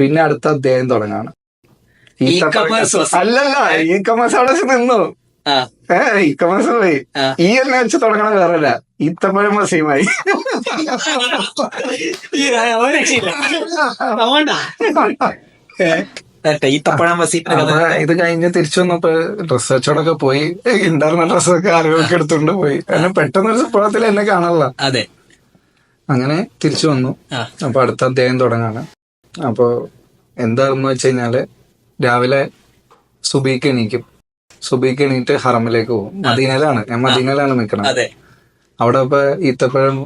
പിന്നെ അടുത്ത അധ്യായം തുടങ്ങാണ്. E-commerce അല്ലല്ല ഈ കമേഴ്സ് അവിടെ വെച്ച് നിന്നു. ആ. ഏ ഈ കൊമേഴ്സ് പോയി. ഈ എന്നെ വെച്ച് തുടങ്ങണ വേറല്ല. ഇത്തപ്പഴം മസീമായി. ഈ, ഈ ഇത് കഴിഞ്ഞ് തിരിച്ചു വന്നപ്പോ ഡ്രസ് വെച്ചോടൊക്കെ പോയി ഉണ്ടായിരുന്ന ഡ്രസ്സൊക്കെ ആളുകൾക്ക് എടുത്തുകൊണ്ട് പോയി. കാരണം പെട്ടെന്ന് ഒരു സുപ്രഭാതത്തിൽ എന്നെ കാണാനുള്ള. അതെ. അങ്ങനെ തിരിച്ചു വന്നു. അപ്പൊ അടുത്ത അധ്യായം തുടങ്ങാണ്. അപ്പൊ എന്താണെന്ന് വെച്ച് കഴിഞ്ഞാൽ രാവിലെ സുബീക്ക് എണീക്കും. സുബീക്ക് എണീറ്റ് ഹറമിലേക്ക് പോകും. മദീനയിലാണ്. ഞാൻ മദീനയിലാണ് നിൽക്കുന്നത് അവിടെ ഇപ്പൊ ഈത്തപ്പഴം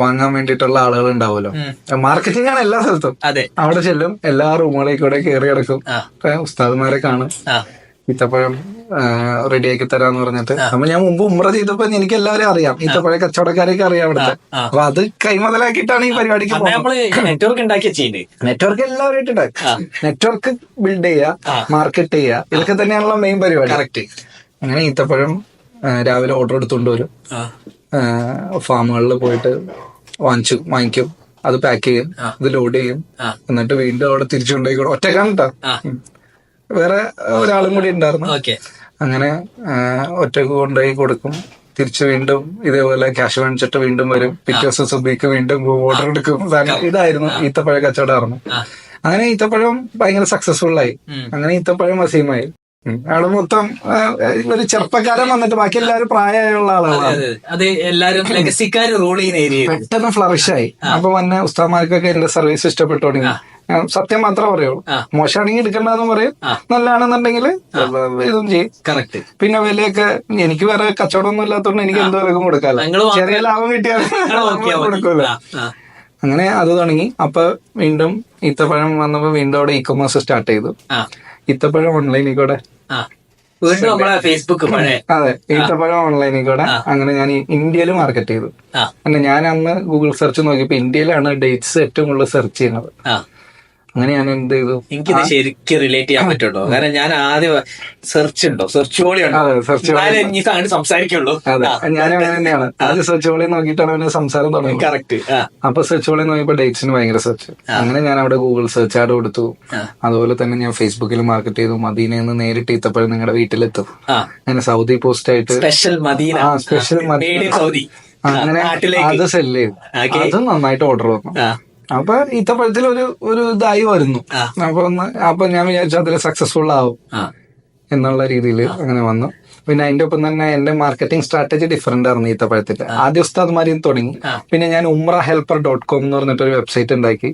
വാങ്ങാൻ വേണ്ടിട്ടുള്ള ആളുകൾ ഉണ്ടാവുമല്ലോ. മാർക്കറ്റിംഗ് ആണ് എല്ലാ സ്ഥലത്തും. അവിടെ ചെല്ലും എല്ലാ റൂമുകളിൽ കൂടെ കയറി കിടക്കും ഉസ്താദ്മാരെ കാണും. ഈത്തപ്പഴം റെഡിയാക്കി തരാന്ന് പറഞ്ഞിട്ട്. അപ്പൊ ഞാൻ മുമ്പ് ഉമ്ര ചെയ്തപ്പോ എനിക്ക് എല്ലാവരും അറിയാം. ഈത്തപ്പഴ കച്ചവടക്കാരെയൊക്കെ അറിയാം അവിടുത്തെ. അപ്പൊ അത് കൈമുതലാക്കിയിട്ടാണ് ഈ പരിപാടിക്ക് നെറ്റ്വർക്ക് നെറ്റ്വർക്ക് എല്ലാവരും നെറ്റ്വർക്ക് ബിൽഡ് ചെയ്യുക മാർക്കറ്റ് ചെയ്യുക ഇതൊക്കെ തന്നെയാണല്ലോ മെയിൻ പരിപാടി. കറക്റ്റ് അങ്ങനെ ഈത്തപ്പഴം രാവിലെ ഓർഡർ എടുത്തുകൊണ്ട് വരും. ഫാമുകളിൽ പോയിട്ട് വാങ്ങിച്ചു വാങ്ങിക്കും. അത് പാക്ക് ചെയ്യും അത് ഇത് ലോഡ് ചെയ്യും. എന്നിട്ട് വീണ്ടും അവിടെ തിരിച്ചു കൊണ്ടുപോയി ഒറ്റക്കാണ് കേട്ടോ വേറെ ഒരാളും കൂടി ഉണ്ടായിരുന്നു. അങ്ങനെ ഒറ്റയ്ക്ക് കൊണ്ടുപോയി കൊടുക്കും. തിരിച്ച് വീണ്ടും ഇതേപോലെ ക്യാഷ് വാങ്ങിച്ചിട്ട് വീണ്ടും വരും. പിറ്റേ ദിവസം സുബിക്ക് വീണ്ടും ഓർഡർ എടുക്കും. ഇതായിരുന്നു ഈത്തപ്പഴ കച്ചവടമായിരുന്നു. അങ്ങനെ ഈത്തപ്പഴം ഭയങ്കര സക്സസ്ഫുൾ ആയി. അങ്ങനെ ഈത്തപ്പഴം വസീമായി ഉം. അവിടെ മൊത്തം ഒരു ചെറുപ്പക്കാരൻ വന്നിട്ട് ബാക്കി എല്ലാവരും പ്രായമായുള്ള ആളുകളാണ് അതെ, അത്. എല്ലാരും ലെഗസിക്കാര് റോൾ ചെയ്യുന്ന ഏരിയ പെട്ടെന്ന് ഫ്ലറിഷ് ആയി. അപ്പൊ വന്ന ഉസ്താമാർക്കൊക്കെ എന്റെ സർവീസ് ഇഷ്ടപ്പെട്ടു തുടങ്ങി സത്യം മാത്രമേ പറയുള്ളൂ. മോശമാണെങ്കിൽ എടുക്കണ്ടെന്ന് പറയും. നല്ലതാണെന്നുണ്ടെങ്കിൽ ഇതും ചെയ്യും. കറക്റ്റ് പിന്നെ വിലയൊക്കെ എനിക്ക് വേറെ കച്ചവടമൊന്നും ഇല്ലാത്തതുകൊണ്ട് എനിക്ക് എന്ത് വിലക്കും കൊടുക്കാമല്ലോ ചെറിയ ലാഭം കിട്ടിയാൽ അങ്ങനെ അത് തുടങ്ങി. അപ്പൊ വീണ്ടും ഇത്തപ്പഴം വന്നപ്പോ വീണ്ടും അവിടെ ഇ കൊമേഴ്സ് സ്റ്റാർട്ട് ചെയ്തു. ഇത്തപ്പഴം ഈത്തപ്പഴം ഓൺലൈനിൽ കൂടെ. ഫേസ്ബുക്ക് അതെ. ഈത്തപ്പഴം ഓൺലൈനിൽ കൂടെ അങ്ങനെ ഞാൻ ഇന്ത്യയിൽ മാർക്കറ്റ് ചെയ്തു. അങ്ങനെ ഞാൻ അന്ന് ഗൂഗിൾ സെർച്ച് നോക്കിയപ്പോ ഇന്ത്യയിലാണ് ഡേറ്റ്സ് ഏറ്റവും കൂടുതൽ സെർച്ച് ചെയ്യുന്നത്. ആ അങ്ങനെ ഞാൻ എന്ത് ചെയ്തു എനിക്കിത് ശരിക്കും റിലേറ്റ് ചെയ്യാൻ പറ്റുള്ളൂ കാരണം ഞാൻ ആദ്യം സെർച്ച് ഉണ്ടോ? സെർച്ച് വോളി ഉണ്ടോ? സംസാരിക്കുള്ളൂ. ഞാൻ അങ്ങനെ തന്നെയാണ്. ആദ്യം സെർച്ച് വോളി നോക്കിയിട്ടാണ് അവന്റെ സംസാരം തുടങ്ങി കറക്റ്റ് അപ്പൊ സെർച്ച് വോളി നോക്കിയപ്പോ ഡേറ്റ്സിന് ഭയങ്കര സെർച്ച് അങ്ങനെ ഞാൻ അവിടെ ഗൂഗിൾ സെർച്ച് ആഡ് കൊടുത്തു. അതുപോലെ തന്നെ ഞാൻ ഫേസ്ബുക്കിൽ മാർക്കറ്റ് ചെയ്തു. മദീനയിൽ നിന്ന് നേരിട്ട് എത്തപ്പോഴും നിങ്ങളുടെ വീട്ടിലെത്തും. അങ്ങനെ സൗദി പോസ്റ്റ് ആയിട്ട് special Medina. Special Medina. Saudi അങ്ങനെ അത് സെല്ല് ചെയ്തു. അത് നന്നായിട്ട് ഓർഡർ വന്നു. അപ്പൊ ഇത്തപ്പഴത്തിൽ ഒരു ഒരു ഇതായി വരുന്നു. അപ്പൊ ഒന്ന് അപ്പൊ ഞാൻ വിചാരിച്ചു അതിൽ സക്സസ്ഫുൾ ആവും. എന്നുള്ള രീതിയിൽ അങ്ങനെ വന്നു. പിന്നെ അതിന്റെ ഒപ്പം തന്നെ എന്റെ മാർക്കറ്റിംഗ് സ്ട്രാറ്റജി ഡിഫറെന്റ് ആയിരുന്നു ഈത്തപ്പഴത്തിന്റെ ആദ്യ ഉസ്താദ്മാരിൽ തുടങ്ങി. പിന്നെ ഞാൻ ഉമ്ര ഹെൽപ്പർ ഡോട്ട് കോം എന്ന് പറഞ്ഞിട്ട് ഒരു വെബ്സൈറ്റ് ഉണ്ടാക്കി.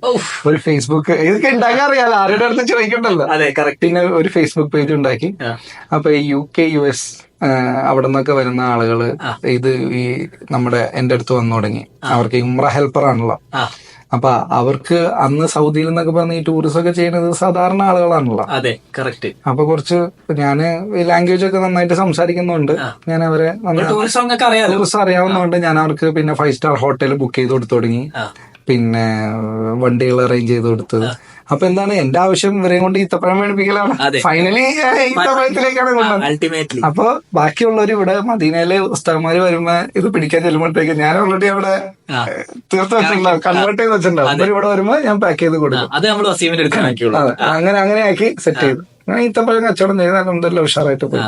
ഒരു ഫേസ്ബുക്ക് ഇതൊക്കെ ഉണ്ടാക്കാൻ അറിയാലോ? ആരുടെ അടുത്ത് ചോദിക്കണ്ടല്ലോ? പിന്നെ ഒരു ഫേസ്ബുക്ക് പേജ് ഉണ്ടാക്കി. അപ്പൊ ഈ യു കെ യു എസ് അവിടെ നിന്നൊക്കെ വരുന്ന ആളുകൾ ഇത് ഈ നമ്മുടെ എന്റെ അടുത്ത് വന്നു തുടങ്ങി. അവർക്ക് ഉമ്ര ഹെൽപ്പർ ആണല്ലോ. അപ്പൊ അവർക്ക് അന്ന് സൗദിയിൽ നിന്നൊക്കെ പറഞ്ഞ ഈ ടൂറിസം ഒക്കെ ചെയ്യുന്നത് സാധാരണ ആളുകളാണല്ലോ. അതെ കറക്റ്റ് അപ്പൊ കുറച്ച് ഞാൻ ലാംഗ്വേജ് ഒക്കെ നന്നായിട്ട് സംസാരിക്കുന്നുണ്ട്. ഞാൻ അവരെ ടൂറിസം അറിയാവുന്നതുകൊണ്ട് ഞാൻ അവർക്ക് പിന്നെ ഫൈവ് സ്റ്റാർ ഹോട്ടൽ ബുക്ക് ചെയ്ത് കൊടുത്തു തുടങ്ങി. പിന്നെ വണ്ടികൾ അറേഞ്ച് ചെയ്ത് കൊടുത്ത്. അപ്പൊ എന്താണ്? എന്റെ ആവശ്യം ഇവരെയും കൊണ്ട് ഈത്തപ്പഴം മേടിപ്പിക്കലാണ്. ഫൈനലി ഈത്തപ്പഴത്തിലേക്കാണ് കൊണ്ടുവന്നത്. അൾട്ടിമേറ്റ്ലി അപ്പൊ ബാക്കിയുള്ളവർ ഇവിടെ മദീനയിലെ ഉസ്താദ്മാര് വരുമ്പോ ഇത് പിടിക്കാൻ ചെല്ലുമ്പോഴത്തേക്ക് ഞാൻ ഓൾറെഡി അവിടെ തീർത്ത് വെച്ചിട്ടുണ്ടാവും. കൺവേർട്ട് ചെയ്ത് വെച്ചിട്ടുണ്ടാവും. ഇവിടെ വരുമ്പോ ഞാൻ പാക്ക് ചെയ്ത് കൊടുക്കും. അത് നമ്മൾ അങ്ങനെ അങ്ങനെ ആക്കി സെറ്റ് ചെയ്തു. ഞാൻ ഈത്തപ്പഴം കച്ചവടം ചെയ്ത് എന്തെല്ലാം ഉഷാറായിട്ട് പോയി.